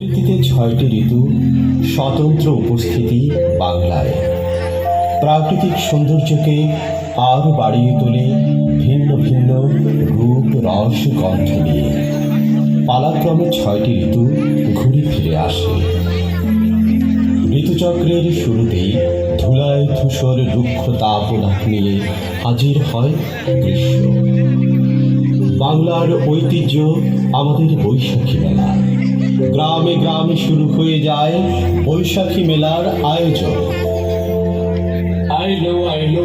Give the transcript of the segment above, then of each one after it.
প্রকৃতিতে ছয়টি ঋতু, স্বতন্ত্র উপস্থিতি বাংলায়। প্রাকৃতিক সৌন্দর্যকে আরও বাড়িয়ে তোলে ভিন্ন ভিন্ন রূপ, রস, গন্ধ নিয়ে। পালাক্রমে ছয়টি ঋতু ঘুরে ফিরে আসে। ঋতুচক্রের শুরুতেই ধুলায় ধূসর রুক্ষ তাপনাথ নিয়ে হাজির হয় গ্রীষ্ম। বাংলার ঐতিহ্য আমাদের বৈশাখী মেলা। গ্রামে গ্রামে শুরু হয়ে যায় বৈশাখী মেলার আয়োজন। আইলো আইলো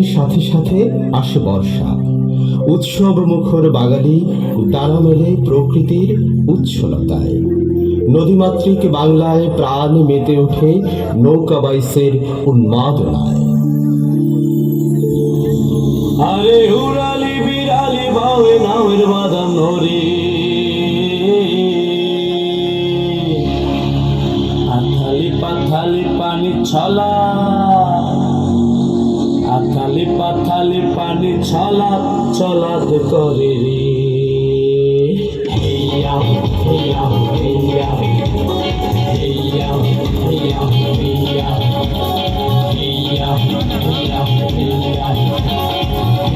বিদায়ের সাথে সাথে আসে বর্ষা। উৎসব মুখর বাঙালি ডানা মেলে প্রকৃতির উচ্ছলতায়। নদীমাতৃক বাংলায় প্রাণ মেতে ওঠে নৌকা বাইসের উন্মাদনায়। আরে উড়ালি বিড়ালি বাউে নামের বাদাম নরে পাথালি পানি ছলা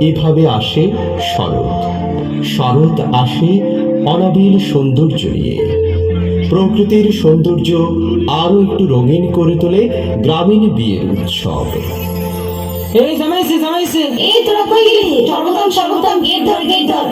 এভাবে আসে শরৎ। শরৎ আসে অনাবিল সৌন্দর্য নিয়ে। প্রকৃতির সৌন্দর্য আরও একটু রঙিন করে তোলে গ্রামীণ বিয়ের উৎসব। এই জামাইছে জামাইছে এই তোরা কই গেলি? সর্বদাম সর্বদাম গেট ধর গেট ধর।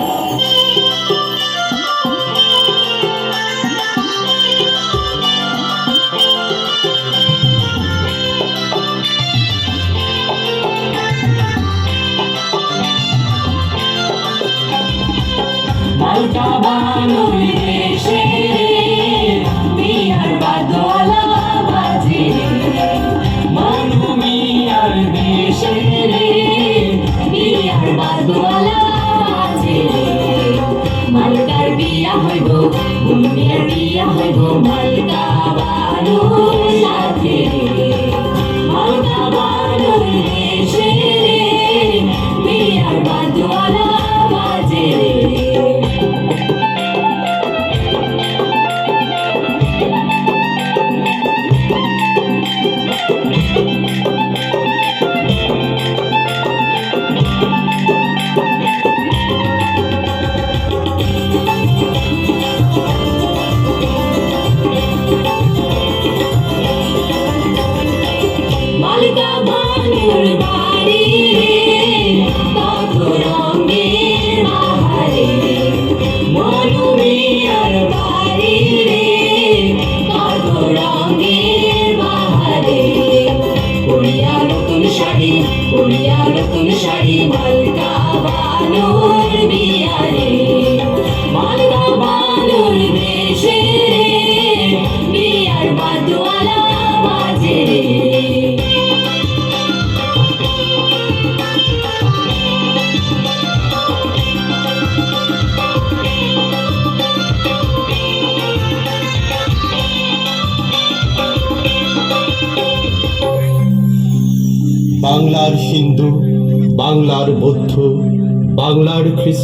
মালকার বিয়া হইব দুনিয়ার বিয়া হইব মালকা বানুর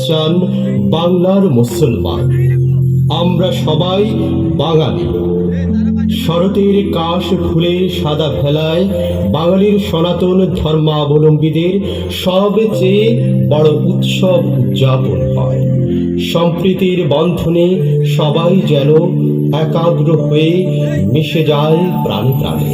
খ্রিস্টান বাংলার মুসলমান। আমরা সবাই বাঙালি। শরতের কাশ ফুলে সাদা ভেলায় বাঙালির সনাতন ধর্মাবলম্বীদের সবচেয়ে বড় উৎসব উদযাপন হয়। সম্প্রীতির বন্ধনে সবাই যেন একাগ্র হয়ে মিশে যায় প্রাণে প্রাণে।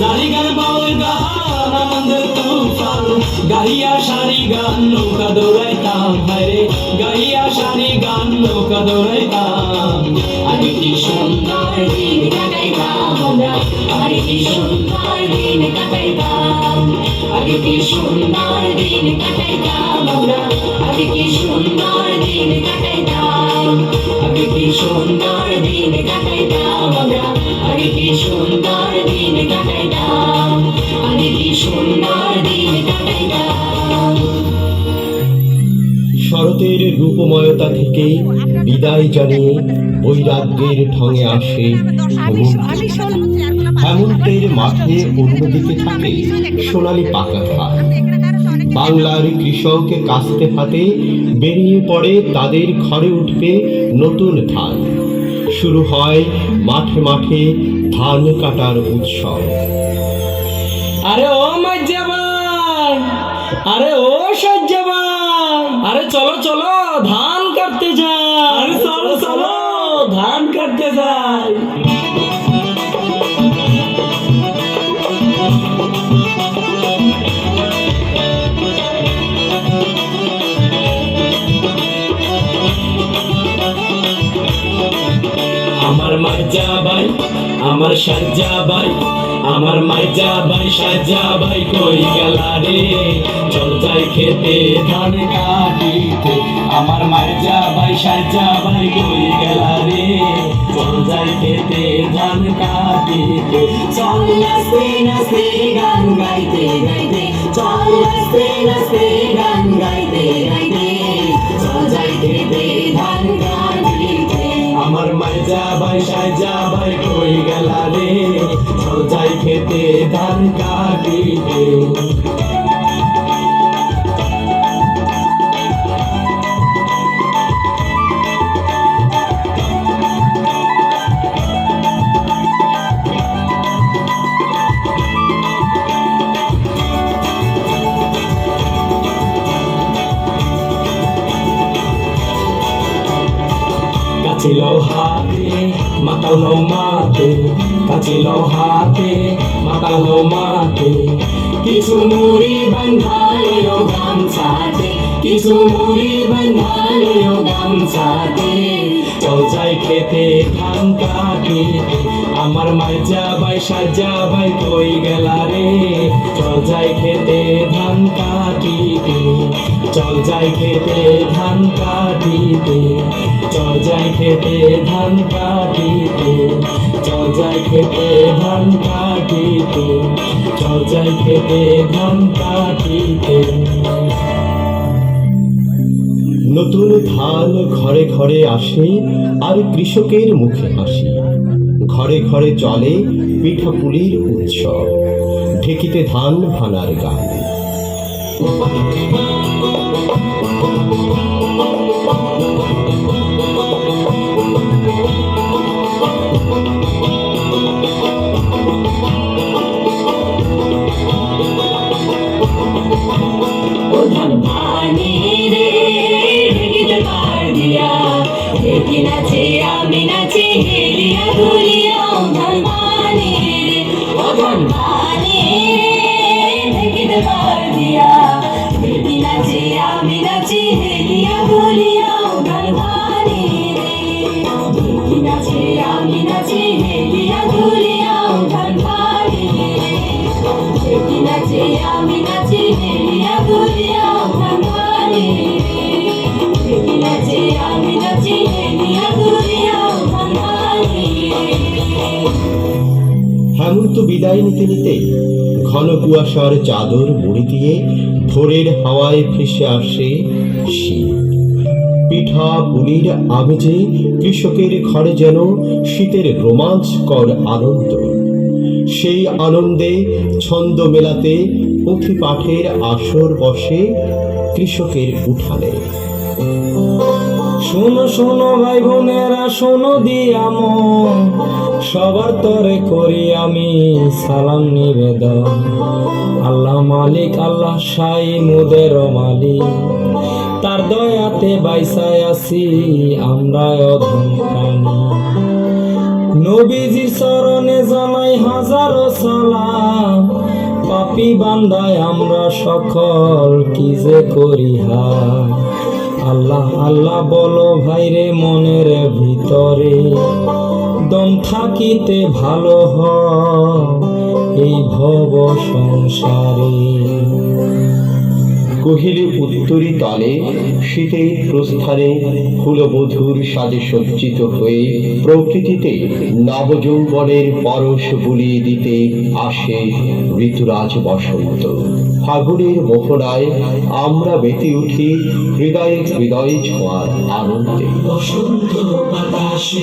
জারি গান বাউল গান আনন্দের তুফান গাইয়া সারি গান, নৌকা দৌড়াইতাম। হায়রে গাইয়া সারি গান, নৌকা দৌড়াইতাম। আরে কি সুন্দর দিন কি সুন্দর দিন কাটাইতাম আমরা। আরে কি সুন্দর দিন কাটাইতাম আরে কি সুন্দর দিন কাটাইতাম শরতের রূপময়তা থেকে বিদায় জানিয়ে বৈরাগ্যের ঢঙে আসে হেমন্তের মাঠে অন্যদিকে থাকে সোনালি পাকা ধান বাংলার কৃষক কাস্তে হাতে বেরিয়ে পড়ে তাদের ঘরে উঠবে নতুন ধান। শুরু হয় মাঠে মাঠে ধান কাটার উৎসব। আরে ও মজ্জাবান আরে ও সজ্জাবান! আরে চলো চলো ধান কাটতে যাই আরে চলো, চলো। ধান কাটতে যাই আমার মাইজা ভাই, আমার সাজ্জা ভাই, আমার মাইজা ভাই সাজ্জা ভাই কই গেলা রে? চল যাই খেতে ধান কাটিতে, আমার মাইজা ভাই সাজ্জা ভাই কই গেলা রে? চল যাই খেতে ধান কাটিতে, চল নাচতে নাচতে গান গাইতে গাইতে, চল নাচতে নাচতে গান গাইতে গাইতে, চল যাইতে দে ধান গাইতে আমার মাইজা ভাই সাই যা ভাই কই গেলা রে? সজাই খেতে ধান কাটিতে কাচিল হাতে মাতালো মাতে কাচিল হাতে মাতালো মাতে। কিছু মুড়ি বান্ধালেও গামছাতে, কিছু মুড়ি বান্ধালেও গামছাতে। চল যাই খেতে, ধান কাটিতে আমার মাইজা বাই সাজা ভাই, কই গেলা রে? চল যাই খেতে, ধান কাটিতে চল যাই খেতে, ধান কাটিতে চল যাই খেতে, ধান কাটিতে চল যাই খেতে, ধান কাটিতে চল যাই খেতে, ধান কাটিতে নতুন ধান ঘরে ঘরে আসে আর কৃষকের মুখে হাসি। ঘরে ঘরে চলে পিঠাপুলির উৎসব। ঢেকিতে ধান ভানার গান। ঢেকি নাচে আমি নাচে, হেলিয়া দুলিয়া প্রধান পানি রে প্রধান পানি রে ঢেকিতে পার দিয়া ঢেকি নাচে আমি নাচে, হেলিয়া দুলিয়া প্রধান পানি রে ঢেকি নাচে আমি নাচে, হেলিয়া দুলিয়া হেমন্ত বিদায় নিতে নিতে ঘন কুয়াশার চাদর মুড়ি দিয়ে ভোরের হাওয়ায় ভেসে আসে শীত। পিঠা পুলির আমেজে কৃষকের ঘরে যেন শীতের রোমাঞ্চকর আনন্দ। সেই আনন্দে ছন্দ মেলাতে পুঁথি পাঠের আসর বসে কৃষকের উঠানে। শোনো শোনো ভাই বোনেরা, শোনো দিয়াম সবার তরে করি আমি সালাম নিবেদন। আল্লাহ মালিক, আল্লাহ সাই মুদের মালিক। তার দয়াতে বাইসায় আছি আমরা অধম নবীজির চরণে জানাই হাজারো সালাম। পাপি বান্দায় আমরা সকল কি যে করি হায় আল্লাহ আল্লাহ বলো ভাইরে মনের ভিতরে দম থাকিতে ভালো হ এই ভব সংসারে। কহিলে উত্তরি তলে শীতের প্রস্থানে ফুলবধূর সাজে সজ্জিত হয়ে প্রকৃতিতে নবযৌবনের পরশ বুলিয়ে দিতে আসে ঋতুরাজ বসন্ত। ফাগুনের মোহনায় আমরা মেতে উঠি হৃদয়ে হৃদয়ে ছোঁয়ার আনন্দে। বসন্ত বাতাসে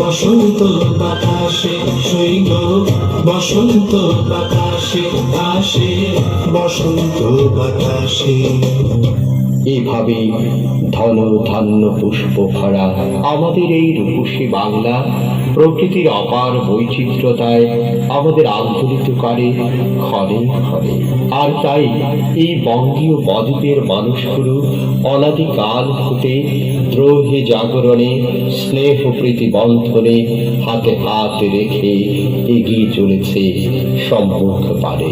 বসন্ত বাতাসে শৈব বসন্ত বাতাসে আসে বসন্ত বাতাসে। এভাবে ধন ধান্য পুষ্প ভরা আমাদের এই রূপসী বাংলা প্রকৃতির অপার বৈচিত্র্যতায় আমাদের আন্দোলিত করে ক্ষণে ক্ষণে। আর তাই এই বঙ্গীয় বদ্বীপের মানুষগুলো অনাদিকাল হতে দ্রোহে জাগরণে, স্নেহ প্রীতি বন্ধনে হাতে হাত রেখে এগিয়ে চলেছে সম্মুখ পারে